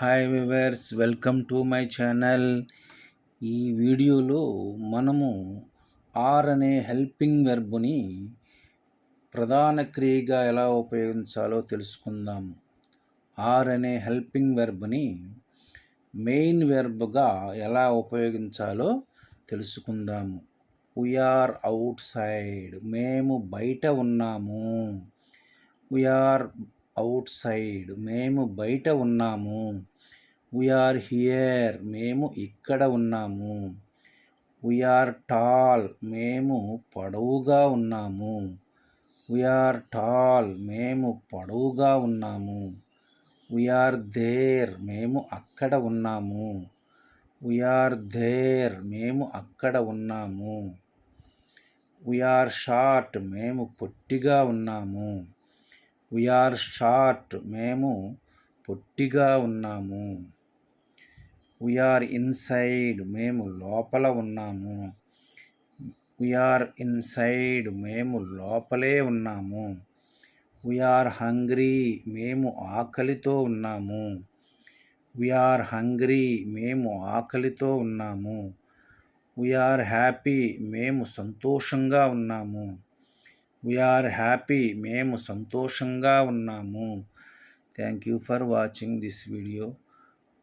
Hi viewers welcome to my channel ఈ వీడియోలో మనము ఆర్ అనే హెల్పింగ్ వెర్బ్ని ప్రధాన క్రియగా ఎలా ఉపయోగించాలో తెలుసుకుందాము ఆర్ అనే హెల్పింగ్ వెర్బ్ని మెయిన్ వెర్బ్గా ఎలా ఉపయోగించాలో తెలుసుకుందాము. వీఆర్ అవుట్ సైడ్ మేము బయట ఉన్నాము. వీఆర్ అవుట్ సైడ్ మేము బయట ఉన్నాము. వీఆర్ హియర్ మేము ఇక్కడ ఉన్నాము. వీఆర్ టాల్ మేము పొడవుగా ఉన్నాము. వీఆర్ టాల్ మేము పొడవుగా ఉన్నాము. వీఆర్ దేర్ మేము అక్కడ ఉన్నాము. వీఆర్ దేర్ మేము అక్కడ ఉన్నాము. వీఆర్ షార్ట్ మేము పొట్టిగా ఉన్నాము. వీఆర్ షార్ట్ మేము పొట్టిగా ఉన్నాము. వీఆర్ ఇన్సైడ్ మేము లోపల ఉన్నాము. వీఆర్ ఇన్సైడ్ మేము లోపలే ఉన్నాము. వీఆర్ హంగ్రీ మేము ఆకలితో ఉన్నాము. వీఆర్ హంగ్రీ మేము ఆకలితో ఉన్నాము. వీఆర్ హ్యాపీ మేము సంతోషంగా ఉన్నాము. వీఆర్ హ్యాపీ మేము సంతోషంగా ఉన్నాము. Thank you for watching this video